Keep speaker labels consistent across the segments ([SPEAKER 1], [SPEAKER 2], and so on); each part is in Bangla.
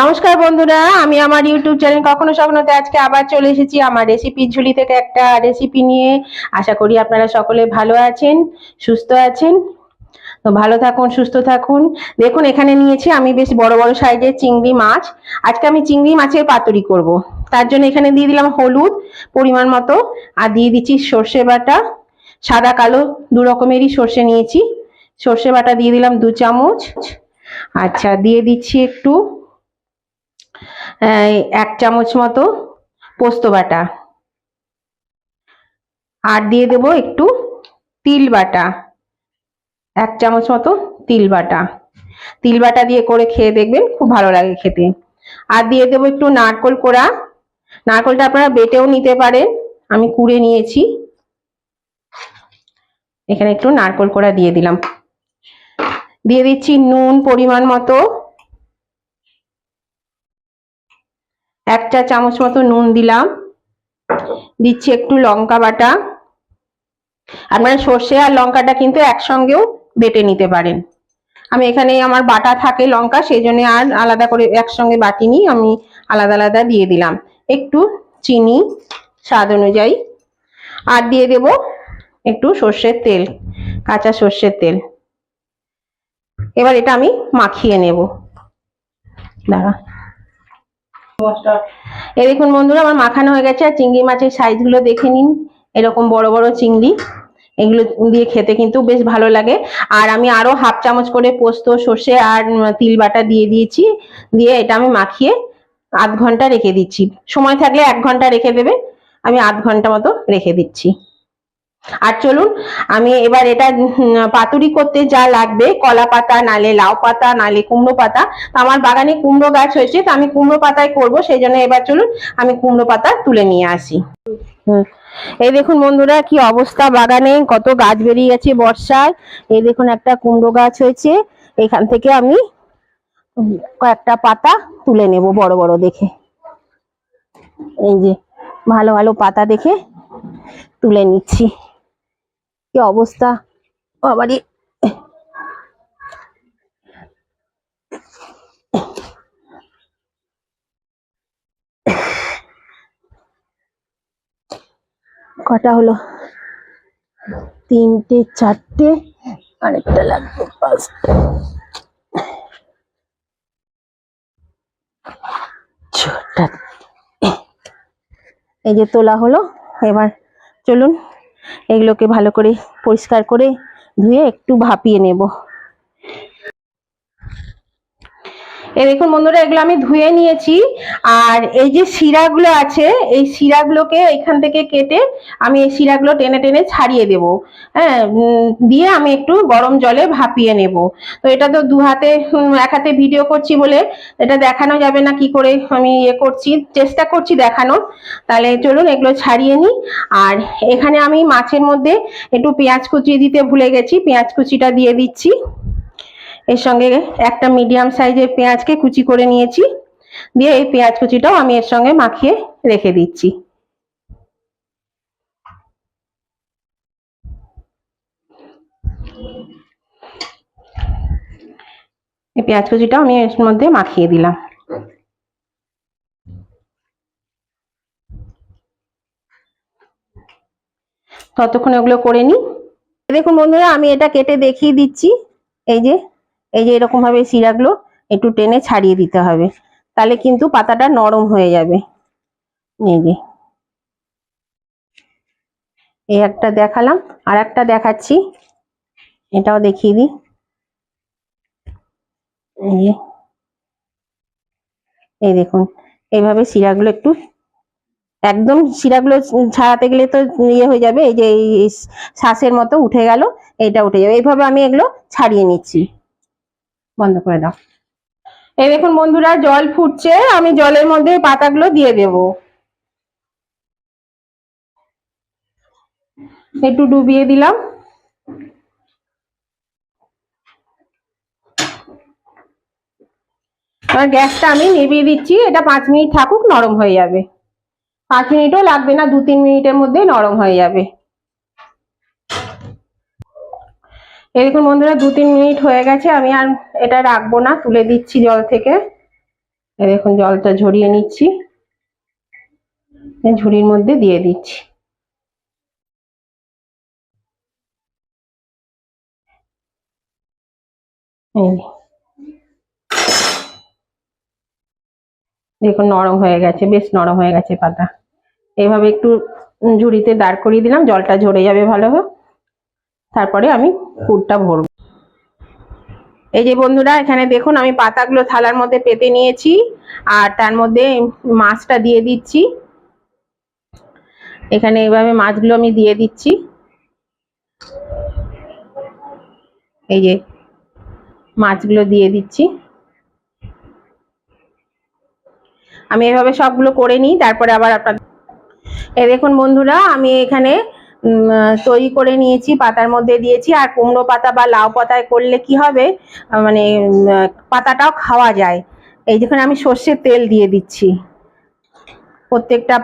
[SPEAKER 1] নমস্কার বন্ধুরা, আমি আমার ইউটিউব চ্যানেল কখনো স্বপ্নতে আজকে আবার চলে এসেছি আমার রেসিপি ঝুলি থেকে একটা রেসিপি নিয়ে। আশা করি আপনারা সকলে ভালো আছেন, সুস্থ আছেন। তো ভালো থাকুন, সুস্থ থাকুন। দেখুন, এখানে নিয়েছি আমি বেশ বড় বড় সাইজের চিংড়ি মাছ। আজকে আমি চিংড়ি মাছের পাতুরি করব। তার জন্য এখানে দিয়ে দিলাম হলুদ পরিমাণ মতো, আর দিয়ে দিচ্ছি সর্ষে বাটা। সাদা, কালো দু রকমেরই সর্ষে নিয়েছি। সর্ষে বাটা দিয়ে দিলাম দু চামচ। আচ্ছা দিয়ে দিচ্ছি একটু এক চামচ মতো পোস্ত বাটা। আর দিয়ে দেব একটু তিল বাটা। এক চামচ মতো তিল বাটা। তিল বাটা দিয়ে করে খেয়ে দেখবেন খুব ভালো লাগে খেতে। আর দিয়ে দেবো একটু নারকোল কোড়া। নারকোলটা আপনারা বেটেও নিতে পারেন। আমি কুড়ে নিয়েছি। এখানে একটু নারকোল কোড়া দিয়ে দিলাম। দিয়ে দিচ্ছি নুন পরিমাণ মতো। এক চা চামচ মতো নুন দিলাম। দিচ্ছি একটু লঙ্কা বাটা। আপনারা সর্ষে আর লঙ্কাটা কিন্তু একসঙ্গেও বেটে নিতে পারেন। আমি এখানে আমার বাটা থাকে লঙ্কা, সেই জন্য আর আলাদা করে একসঙ্গে বাটিনি, আমি আলাদা আলাদা দিয়ে দিলাম। একটু চিনি, স্বাদ অনুযায়ী। আর দিয়ে দেব একটু সর্ষের তেল, কাঁচা সর্ষের তেল। এবার এটা আমি মাখিয়ে নেব। দাঁড়া। এই দেখুন বন্ধুরা, আমার মাখানো হয়ে গেছে, আর চিংড়ি মাছের সাইজগুলো দেখে নিন। এরকম বড় বড় চিংড়ি, এগুলো দিয়ে খেতে কিন্তু বেশ ভালো লাগে। আর আমি আরও হাফ চামচ করে পোস্ত, সর্ষে আর তিল বাটা দিয়ে দিয়েছি, দিয়ে এটা আমি মাখিয়ে আধ ঘণ্টা রেখে দিচ্ছি। সময় থাকলে এক ঘণ্টা রেখে দেবে, আমি আধ ঘণ্টা মতো রেখে দিচ্ছি। আর চলুন, আমি এবার এটা পাতুরি করতে যা লাগবে, কলা পাতা, নালে লাউ পাতা, নালে কুমড়ো পাতা। আমার বাগানে কুমড়ো গাছ হয়েছে, তো আমি কুমড়ো পাতায় করব, সেই জন্য এবার চলুন, আমি কুমড়ো পাতা তুলে নিয়ে আসি। এই দেখুন বন্ধুরা, কি অবস্থা বাগানে, কত গাছ বেরিয়ে গেছে বর্ষায়। এই দেখুন একটা কুমড়ো গাছ হয়েছে, এখান থেকে আমি কয়েকটা পাতা তুলে নেব বড় বড় দেখে। এই যে, ভালো ভালো পাতা দেখে তুলে নিচ্ছি। কি অবস্থা? বাবারই কটা হলো? তিনটে, চারটে, আরেকটা লাগবে পাঁচটা ছটা এই যে তোলা হলো, এবার চলুন। এগুলোকে ভালো করে পরিষ্কার করে ধুয়ে একটু ভাপিয়ে নেব। দেখুন বন্ধুরা, এগুলো আমি ধুয়ে নিয়েছি। আর এই যে শিরাগুলো আছে, এই শিরাগুলোকে এখান থেকে কেটে আমি এই শিরাগুলো টেনে টেনে ছাড়িয়ে দেব। হ্যাঁ দিয়ে আমি একটু গরম জলে ভাপিয়ে নেব। তো এটা তো দু হাতে এক হাতে ভিডিও করছি বলে এটা দেখানো যাবে না, কি করে আমি ইয়ে করছি, চেষ্টা করছি দেখানোর। তাহলে চলুন, এগুলো ছাড়িয়ে নিই। আর এখানে আমি মাছের মধ্যে একটু পেঁয়াজ কুচিয়ে দিতে ভুলে গেছি, পেঁয়াজ কুচিটা দিয়ে দিচ্ছি। এর সঙ্গে একটা মিডিয়াম সাইজের পেঁয়াজকে কুচি করে নিয়েছি। দিয়ে এই পেঁয়াজ কুচিটাও আমি এর সঙ্গে মাখিয়ে রেখে দিচ্ছি। এই পেঁয়াজ কুচিটাও আমি এর মধ্যে মাখিয়ে দিলাম। ততক্ষণ ওগুলো করে নিই। দেখুন বন্ধুরা, আমি এটা কেটে দেখিয়ে দিচ্ছি। এই যে এই যে এরকম ভাবে শিরাগুলো একটু টেনে ছাড়িয়ে দিতে হবে। তাহলে কিন্তু পাতাটা নরম হয়ে যাবে। এই যে। এই একটা দেখালাম, আর একটা দেখাচ্ছি। এটাও দেখিয়ে দিই। এই দেখুন, এইভাবে শিরাগুলো একটু, একদম শিরাগুলো ছাড়াতে গেলে তো ইয়ে হয়ে যাবে। এই যে এই শ্বাসের মতো উঠে গেল এটা উঠে যাবে। এইভাবে আমি এগুলো ছাড়িয়ে নিচ্ছি। বন্ধ করে দাও। এই দেখুন বন্ধুরা, জল ফুটছে। আমি জলের মধ্যে পাতাগুলো দিয়ে দেব। একটু ডুবিয়ে দিলাম। এবার গ্যাসটা আমি নিভিয়ে দিচ্ছি। এটা পাঁচ মিনিট থাকুক, নরম হয়ে যাবে। পাঁচ মিনিটও লাগবে না দু তিন মিনিটের মধ্যে নরম হয়ে যাবে। এই দেখুন বন্ধুরা, দু তিন মিনিট হয়ে গেছে, আমি আর এটা রাখব না, তুলে দিচ্ছি জল থেকে। এই দেখুন, জলটা ঝরিয়ে নিচ্ছি। ঝুড়ির মধ্যে দিয়ে দিচ্ছি। দেখুন, নরম হয়ে গেছে, বেশ নরম হয়ে গেছে পাতা। এভাবে একটু ঝুড়িতে দাঁড় করিয়ে দিলাম, জলটা ঝরে যাবে ভালোভাবে তারপরে আমি পুরটা ভরবো। এই যে বন্ধুরা, এখানে দেখুন, আমি পাতাগুলো থালার মধ্যে পেতে নিয়েছি, আর তার মধ্যে মাছটা দিয়ে দিচ্ছি। এখানে এইভাবে মাছগুলো আমি দিয়ে দিচ্ছি। এই যে মাছগুলো দিয়ে দিচ্ছি। আমি এভাবে সবগুলো করে নিই, তারপরে আবার আপনার এই দেখুন বন্ধুরা, আমি এখানে তৈরি করে নিয়েছি, পাতার মধ্যে দিয়েছি, আর কুমড়ো পাতা বা লাউ পাতায় করলে কি হবে? মানে পাতাটাও খাওয়া যায়। এই যেখানে আমি সর্ষের তেল দিয়ে দিচ্ছি। প্রত্যেকটা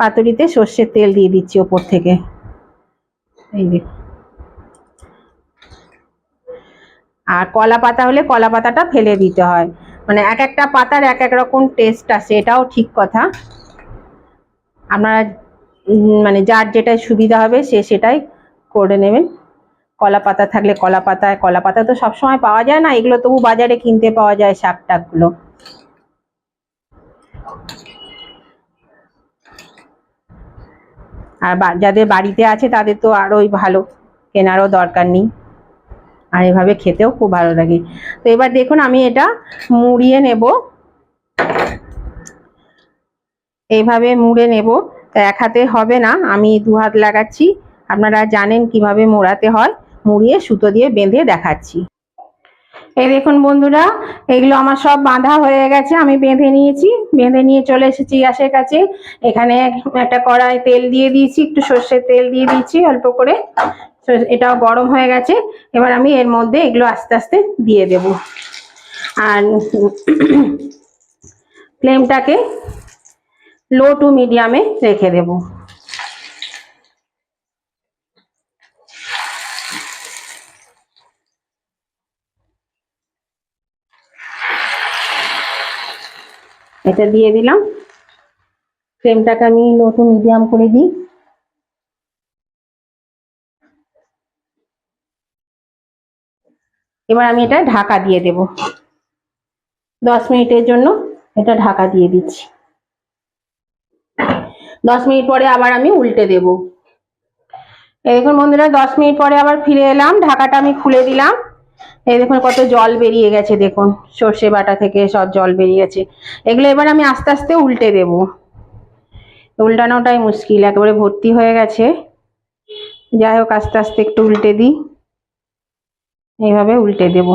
[SPEAKER 1] পাতুরিতে সর্ষের তেল দিয়ে দিচ্ছি ওপর থেকে। এই যে। আর কলা পাতা হলে কলা পাতাটা ফেলে দিতে হয়। মানে এক একটা পাতার এক এক রকম টেস্ট আছে এটাও ঠিক কথা। আপনারা মানে যার যেটা সুবিধা হবে সে সেটাই করে নেবেন। কলা পাতা থাকলে কলা পাতায় কলা পাতা তো সবসময় পাওয়া যায় না, এগুলো তবু বাজারে কিনতে পাওয়া যায় শাক টাকগুলো। আর যাদের বাড়িতে আছে তাদের তো আরোই ভালো কেনারও দরকার নেই। আর এভাবে খেতেও খুব ভালো লাগে। তো এবার দেখুন আমি এটা মুড়িয়ে নেব। এইভাবে মুড়ে নেব। এক হাতে হবে না আমি দু হাত লাগাচ্ছি আপনারা জানেন কীভাবে মোড়াতে হয় মুড়িয়ে সুতো দিয়ে বেঁধে দেখাচ্ছি এই দেখুন বন্ধুরা এগুলো আমার সব বাঁধা হয়ে গেছে আমি বেঁধে নিয়েছি বেঁধে নিয়ে চলে এসেছি গ্যাসের কাছে এখানে একটা কড়াই তেল দিয়ে দিয়েছি একটু সর্ষের তেল দিয়ে দিয়েছি অল্প করে এটাও গরম হয়ে গেছে এবার আমি এর মধ্যে এগুলো আস্তে আস্তে দিয়ে দেব আর ফ্লেমটাকে লো টু মিডিয়ামে রেখে দেব। এটা দিয়ে দিলাম। ফ্লেমটাকে আমি লো টু মিডিয়াম করে দিই। এবার আমি এটা ঢাকা দিয়ে দেব। দশ মিনিটের জন্য এটা ঢাকা দিয়ে দিচ্ছি। দশ মিনিট পরে আবার আমি উল্টে দেব। এই দেখুন বন্ধুরা, দশ মিনিট পরে আবার ফিরে এলাম, ঢাকাটা আমি খুলে দিলাম। এই দেখুন কত জল বেরিয়ে গেছে, দেখুন, সর্ষে বাটা থেকে সব জল বেরিয়ে গেছে। এগুলো এবার আমি আস্তে আস্তে উল্টে দেব। উল্টানোটাই মুশকিল, একেবারে ভর্তি হয়ে গেছে। যাই হোক, আস্তে আস্তে একটু উল্টে দিই। এইভাবে উল্টে দেব।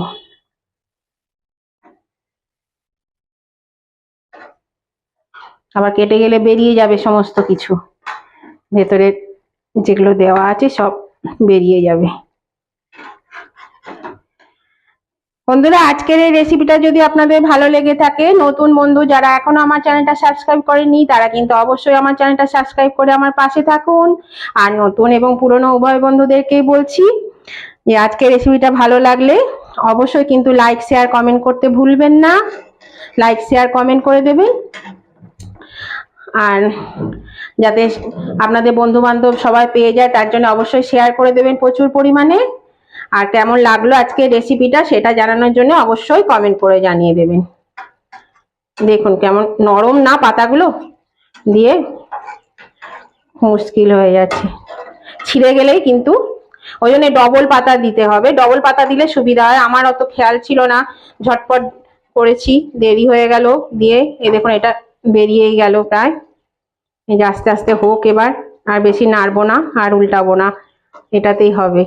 [SPEAKER 1] আবার কেটে গেলে বেরিয়ে যাবে সমস্ত কিছু। ভেতরে যেগুলো দেওয়া আছে সব বেরিয়ে যাবে। বন্ধুরা, আজকের এই রেসিপিটা যদি আপনাদের ভালো লেগে থাকে, নতুন বন্ধু যারা এখনও আমার চ্যানেলটা সাবস্ক্রাইব করেনি তারা কিন্তু অবশ্যই আমার চ্যানেলটা সাবস্ক্রাইব করে আমার পাশে থাকুন। আর নতুন এবং পুরনো উভয় বন্ধুদেরকেই বলছি যে, আজকের রেসিপিটা ভালো লাগলে অবশ্যই কিন্তু লাইক শেয়ার কমেন্ট করতে ভুলবেন না। লাইক শেয়ার কমেন্ট করে দেবেন। আর যাতে আপনাদের বন্ধু বান্ধব সবাই পেয়ে যায়, তার জন্য অবশ্যই শেয়ার করে দেবেন প্রচুর পরিমাণে। আর কেমন লাগল আজকে রেসিপিটা সেটা জানানোর জন্য অবশ্যই কমেন্ট করে জানিয়ে দেবেন। দেখুন কেমন নরম না পাতাগুলো দিয়ে মুশকিল হয়ে যাচ্ছে। ছিঁড়ে গেলেই কিন্তু ওই জন্য ডবল পাতা দিতে হবে। ডবল পাতা দিলে সুবিধা হয়। আমার অত খেয়াল ছিল না। ঝটপট করেছি, দেরি হয়ে গেল। দিয়ে এই দেখুন এটা বেরিয়েই গেল প্রায়। এই যে আস্তে আস্তে হোক এবার, আর বেশি নাড়বো না, আর উল্টাবো না, এটাতেই হবে।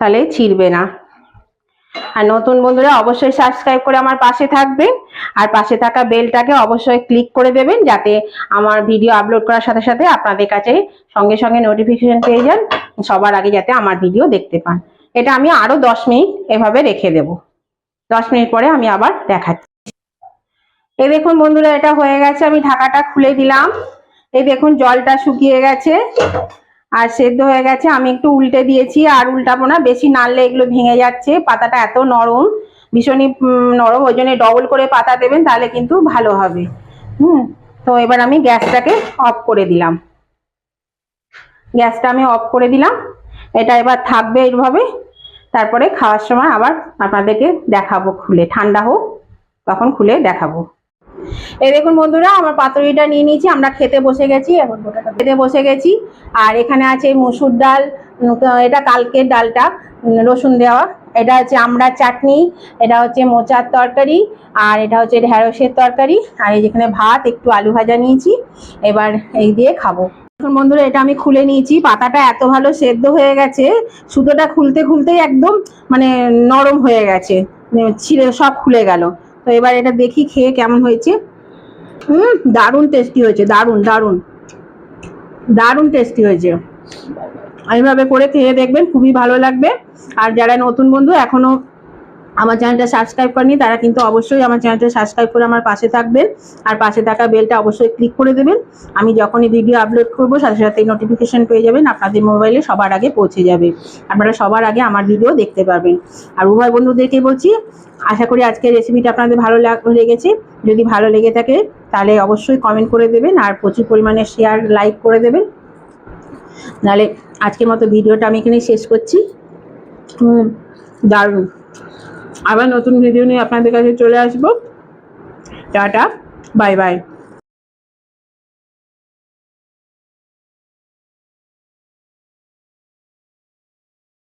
[SPEAKER 1] তাহলে ছিড়বে না। আর নতুন বন্ধুরা, অবশ্যই সাবস্ক্রাইব করে আমার পাশে থাকবেন, আর পাশে থাকা বেলটাকে অবশ্যই ক্লিক করে দেবেন, যাতে আমার ভিডিও আপলোড করার সাথে সাথে আপনাদের কাছে সঙ্গে সঙ্গে নোটিফিকেশন পেয়ে যান, সবার আগে যাতে আমার ভিডিও দেখতে পান। এটা আমি আরও দশ মিনিট এভাবে রেখে দেব। দশ মিনিট পরে আমি আবার দেখাচ্ছি। এই দেখুন বন্ধুরা, এটা হয়ে গেছে, আমি ঢাকাটা খুলে দিলাম। এই দেখুন, জলটা শুকিয়ে গেছে আর সেদ্ধ হয়ে গেছে। আমি একটু উল্টে দিয়েছি আর উল্টাবো না, বেশি নাড়লে এগুলো ভেঙে যাচ্ছে, পাতাটা এত নরম, ভীষণই নরম, ওই জন্য ডবল করে পাতা দেবেন, তাহলে কিন্তু ভালো হবে। হুম, তো এবার আমি গ্যাসটাকে অফ করে দিলাম। গ্যাসটা আমি অফ করে দিলাম। এটা এবার থাকবে এইভাবে। তারপরে খাওয়ার সময় আবার আপনাদেরকে দেখাবো খুলে, ঠান্ডা হোক, তখন খুলে দেখাবো। এই দেখুন বন্ধুরা, আমার পাতুরিটা নিয়ে নিয়েছি, আমরা খেতে বসে গেছি, এখন খেতে বসে গেছি। আর এখানে আছে মুসুর ডাল এটা কালকের ডালটা রসুন দেওয়া। এটা হচ্ছে আমড়ার চাটনি, এটা হচ্ছে মোচার তরকারি, আর এটা হচ্ছে ঢেঁড়সের তরকারি। আর এই যেখানে ভাত, একটু আলু ভাজা নিয়েছি, এবার এই দিয়ে খাব। এখন বন্ধুরা, এটা আমি খুলে নিয়েছি, পাতাটা এত ভালো সেদ্ধ হয়ে গেছে, সুতোটা খুলতে খুলতেই একদম মানে নরম হয়ে গেছে, ছিঁড়ে সব খুলে গেল। তো এবার এটা দেখি খেয়ে কেমন হয়েছে। হুম, দারুণ টেস্টি হয়েছে, দারুণ দারুণ। দারুণ টেস্টি হয়েছে। এইভাবে করে খেয়ে দেখবেন, খুবই ভালো লাগবে। আর যারা নতুন বন্ধু, এখনও আমার চ্যানেলটা সাবস্ক্রাইব করেনি, তারা কিন্তু অবশ্যই আমার চ্যানেলটা সাবস্ক্রাইব করে আমার পাশে থাকবেন। আর পাশে থাকা বেলটা অবশ্যই ক্লিক করে দেবেন। আমি যখনই ভিডিও আপলোড করব, সাথে সাথে নোটিফিকেশন পেয়ে যাবেন, আপনাদের মোবাইলে সবার আগে পৌঁছে যাবে। আপনারা সবার আগে আমার ভিডিও দেখতে পারবেন। আর উভয় বন্ধুদেরকে বলছি, আশা করি আজকের রেসিপিটা আপনাদের ভালো লাগ- লেগেছে। যদি ভালো লেগে থাকে, তাহলে অবশ্যই কমেন্ট করে দেবেন আর প্রচুর পরিমাণে শেয়ার লাইক করে দেবেন। নাহলে আজকের মতো ভিডিওটা আমি এখানে শেষ করছি। দারুণ। আবার নতুন ভিডিও নিয়ে আপনাদের কাছে চলে আসব। Tata bye bye